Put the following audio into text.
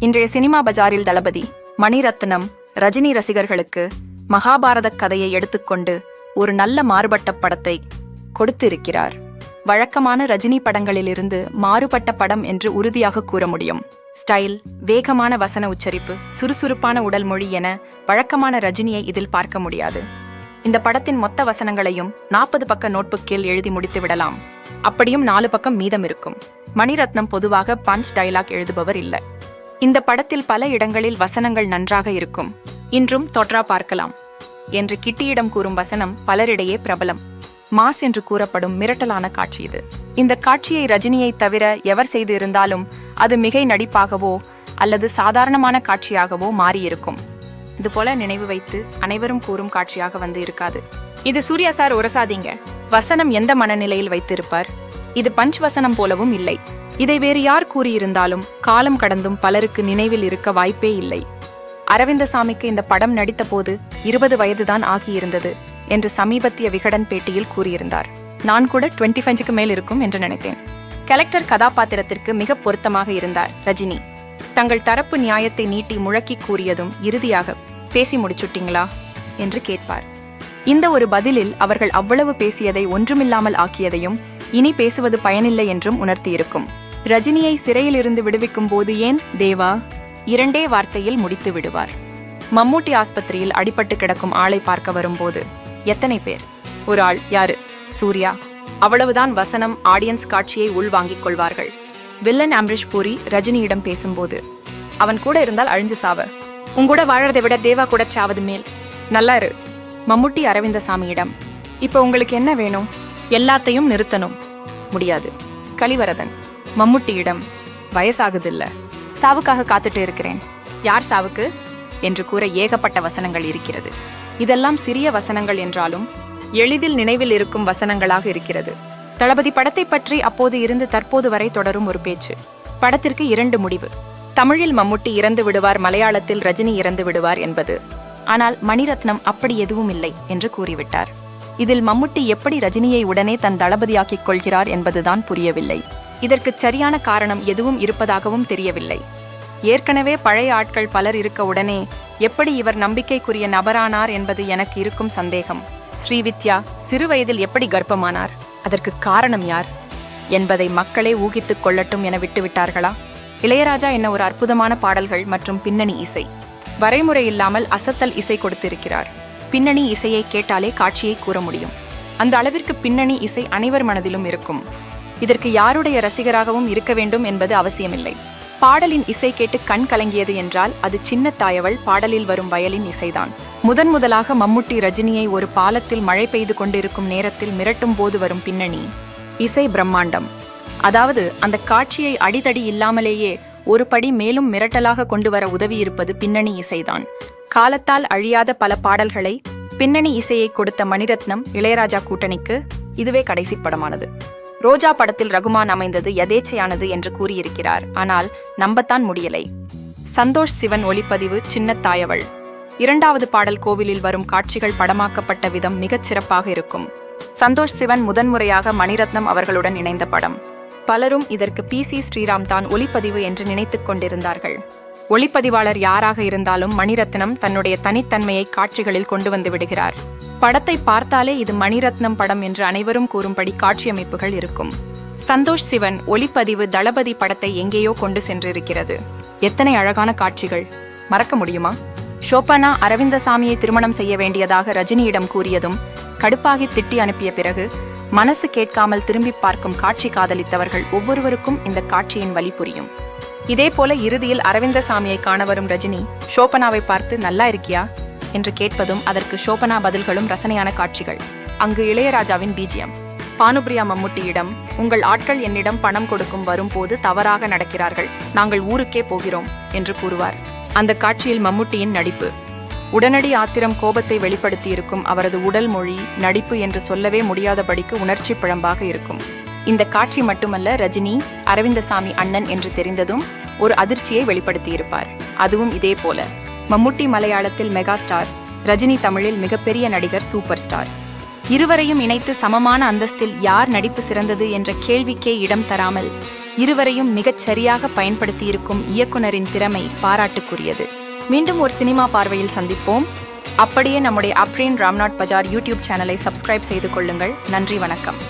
இன்றைய சினிமா பஜாரில் தளபதி மணிரத்னம் ரஜினி ரசிகர்களுக்கு மகாபாரத கதையை எடுத்துக்கொண்டு ஒரு நல்ல மாறுபட்ட படத்தை கொடுத்திருக்கிறார். வழக்கமான ரஜினி படங்களிலிருந்து மாறுபட்ட படம் என்று உறுதியாக கூற முடியும். ஸ்டைல் வேகமான வசன உச்சரிப்பு சுறுசுறுப்பான உடல் மொழி என வழக்கமான ரஜினியை இதில் பார்க்க முடியாது. இந்த படத்தின் மொத்த வசனங்களையும் நாற்பது பக்க நோட்புக்கில் எழுதி முடித்து விடலாம். அப்படியும் நாலு பக்கம் மீதம் இருக்கும். மணிரத்னம் பொதுவாக பஞ்ச் டைலாக் எழுதுபவர் இல்லை. இந்த படத்தில் பல இடங்களில் வசனங்கள் நன்றாக இருக்கும். இன்றும் தொற்றா பார்க்கலாம். என்று கிட்டியிடம் கூறும் வசனம் பலரிடையே பிரபலம். மாஸ் என்று கூறப்படும் மிரட்டலான காட்சி இது. இந்த காட்சியை ரஜினியை தவிர எவர் செய்து இருந்தாலும் அது மிகை நடிப்பாகவோ அல்லது சாதாரணமான காட்சியாகவோ மாறியிருக்கும். இதுபோல நினைவு வைத்து அனைவரும் கூறும் காட்சியாக வந்து இருக்காது. இது சூர்யா சார் உரசாதீங்க வசனம் எந்த மனநிலையில் வைத்திருப்பார்? இது பஞ்ச் வசனம் போலவும் இல்லை. இதை வேறு யார் கூறியிருந்தாலும் காலம் கடந்தும் பலருக்கு நினைவில் இருக்க வாய்ப்பே இல்லை. அரவிந்தசாமிக்கு இந்த படம் நடித்த போது இருபது வயதுதான் ஆகியிருந்தது என்று சமீபத்திய விகடன் பேட்டியில் கூறியிருந்தார். நான் கூட டுவெண்ட்டி ஃபைவ்க்கு மேல் இருக்கும் என்று நினைத்தேன். கலெக்டர் கதாபாத்திரத்திற்கு மிக பொருத்தமாக இருந்தார் ரஜினி. தங்கள் தரப்பு நியாயத்தை நீட்டி முழக்கி கூறியதும் இறுதியாக பேசி முடிச்சுட்டீங்களா? என்று கேட்பார். இந்த ஒரு பதிலில் அவர்கள் அவ்வளவு பேசியதை ஒன்றுமில்லாமல் ஆக்கியதையும் இனி பேசுவது பயனில்லை என்றும் உணர்த்தியிருக்கும். ரஜினியை சிறையிலிருந்து விடுவிக்கும் போது ஏன் தேவா? இரண்டே வார்த்தையில் முடித்து விடுவார். மம்மூட்டி ஆஸ்பத்திரியில் அடிபட்டு கிடக்கும் ஆளை பார்க்க வரும்போது எத்தனை பேர்? ஒரு ஆள் யாரு? சூர்யா. அவ்வளவுதான் வசனம் ஆடியன்ஸ் காட்சியை உள்வாங்கிக் கொள்வார்கள். வில்லன் அம்ரிஷ் பூரி ரஜினியிடம் பேசும்போது அவன் கூட இருந்தால் அழிஞ்சு சாவ. உங்கூட வாழறதை விட தேவா கூட சாவது மேல். நல்லா இரு மம்முட்டி அரவிந்தசாமியிடம் இப்போ உங்களுக்கு என்ன வேணும்? எல்லாத்தையும் நிறுத்தணும். முடியாது. கலிவரதன். மம்முட்டியிடம் வயசாகுதில்ல. சாவுக்காக காத்துட்டு இருக்கிறேன். யார் சாவுக்கு? என்று கூற ஏகப்பட்ட வசனங்கள் இருக்கிறது. இதெல்லாம் சிறிய வசனங்கள் என்றாலும் எளிதில் நினைவில் இருக்கும் வசனங்களாக இருக்கிறது. தளபதி படத்தை பற்றி அப்போது இருந்து தற்போது வரை தொடரும் ஒரு பேச்சு. படத்திற்கு இரண்டு முடிவு. தமிழில் மம்முட்டி இறந்து விடுவார் மலையாளத்தில் ரஜினி இறந்து விடுவார் என்பது. ஆனால் மணிரத்னம் அப்படி எதுவும் இல்லை என்று கூறிவிட்டார். இதில் மம்முட்டி எப்படி ரஜினியை உடனே தன் தளபதியாக்கிக் கொள்கிறார் என்பதுதான் புரியவில்லை. இதற்கு சரியான காரணம் எதுவும் இருப்பதாகவும் தெரியவில்லை. ஏற்கனவே பழைய ஆட்கள் பலர் இருக்க உடனே எப்படி இவர் நம்பிக்கைக்குரிய நபரானார் என்பது எனக்கு இருக்கும் சந்தேகம். ஸ்ரீவித்யா சிறுவயதில் எப்படி கர்ப்பமானார்? அதற்கு காரணம் யார்? என்பதை மக்களே ஊகித்துக் கொள்ளட்டும் என விட்டுவிட்டார்களா? இளையராஜா என்ன ஒரு அற்புதமான பாடல்கள் மற்றும் பின்னணி இசை. வரைமுறை இல்லாமல் அசத்தல் இசை கொடுத்திருக்கிறார். பின்னணி இசையை கேட்டாலே காட்சியை கூற முடியும். அந்த அளவிற்கு பின்னணி இசை அனைவர் மனதிலும் இருக்கும். இதற்கு யாருடைய ரசிகராகவும் இருக்க வேண்டும் என்பது அவசியமில்லை. பாடலின் இசை கேட்டு கண் கலங்கியது என்றால் அது சின்ன தாயவள் பாடலில் வரும் வயலின் இசைதான். முதன் முதலாக மம்முட்டி ரஜினியை ஒரு பாலத்தில் மழை பெய்து கொண்டிருக்கும் நேரத்தில் மிரட்டும் போது வரும் பின்னணி. இசை பிரம்மாண்டம். அதாவது அந்த காட்சியை அடிதடி இல்லாமலேயே ஒரு படி மேலும் மிரட்டலாக கொண்டு வர உதவியிருப்பது பின்னணி இசைதான். காலத்தால் அழியாத பல பாடல்களை பின்னணி இசையை கொடுத்த மணிரத்னம் இளையராஜா கூட்டணிக்கு இதுவே கடைசி படமானது. ரோஜா படத்தில் ரகுமான் அமைந்தது எதேச்சையானது என்று கூறியிருக்கிறார். ஆனால் நம்பத்தான் முடியலை. சந்தோஷ் சிவன் ஒளிப்பதிவு சின்னத்தாயவள். இரண்டாவது பாடல் கோவிலில் வரும் காட்சிகள் படமாக்கப்பட்ட விதம் மிகச் சிறப்பாக இருக்கும். சந்தோஷ் சிவன் முதன்முறையாக மணிரத்னம் அவர்களுடன் இணைந்த படம். பலரும் இதற்கு பி சி ஸ்ரீராம் தான் ஒளிப்பதிவு என்று நினைத்துக் கொண்டிருந்தார்கள். ஒளிப்பதிவாளர் யாராக இருந்தாலும் மணிரத்னம் தன்னுடைய தனித்தன்மையை காட்சிகளில் கொண்டு வந்து விடுகிறார். படத்தை பார்த்தாலே இது மணிரத்னம் படம் என்று அனைவரும் கூறும்படி காட்சியமைப்புகள் இருக்கும். சந்தோஷ் சிவன் ஒளிப்பதிவு தளபதி படத்தை எங்கேயோ கொண்டு சென்றிருக்கிறது. எத்தனை அழகான காட்சிகள். மறக்க முடியுமா? ஷோபனா அரவிந்தசாமியை திருமணம் செய்ய வேண்டியதாக ரஜினியிடம் கூறியதும் கடுப்பாகி திட்டி அனுப்பிய பிறகு மனசு கேட்காமல் திரும்பி பார்க்கும் காட்சி காதலித்தவர்கள் ஒவ்வொருவருக்கும் இந்த காட்சியின் வழி புரியும். இதேபோல இறுதியில் அரவிந்தசாமியை காண வரும் ரஜினி ஷோபனாவை பார்த்து நல்லா இருக்கியா? என்று கேட்பதும் அதற்கு ஷோபனா பதில்களும் ரசனையான காட்சிகள். அங்கு இளையராஜாவின் பீஜியம். பானுபிரியா மம்முட்டியிடம் உங்கள் ஆட்கள் என்னிடம் பணம் கொடுக்கும் வரும்போது தவறாக நடக்கிறார்கள். நாங்கள் ஊருக்கே போகிறோம் என்று கூறுவார். அந்த காட்சியில் மம்முட்டியின் நடிப்பு. உடனடி ஆத்திரம் கோபத்தை வெளிப்படுத்தியிருக்கும் அவரது உடல் மொழி நடிப்பு என்று சொல்லவே முடியாதபடிக்கு உணர்ச்சி பிழம்பாக இருக்கும். இந்த காட்சி மட்டுமல்ல ரஜினி அரவிந்தசாமி அண்ணன் என்று தெரிந்ததும் ஒரு அதிர்ச்சியை வெளிப்படுத்தியிருப்பார். அதுவும் இதே போல. மம்முட்டி மலையாளத்தில் மெகா ஸ்டார் ரஜினி தமிழில் மிகப்பெரிய நடிகர் சூப்பர் ஸ்டார் இருவரையும் இணைத்து சமமான அந்தஸ்தில் யார் நடிப்பு சிறந்தது என்ற கேள்விக்கே இடம் தராமல் இருவரையும் மிகச் சரியாக பயன்படுத்தியிருக்கும் இயக்குனரின் திறமை பாராட்டுக்குரியது. மீண்டும் ஒரு சினிமா பார்வையில் சந்திப்போம். அப்படியே நம்முடைய அப்ரீன் ராம்நாட் பஜார் யூடியூப் சேனலை சப்ஸ்கிரைப் செய்து கொள்ளுங்கள். நன்றி வணக்கம்.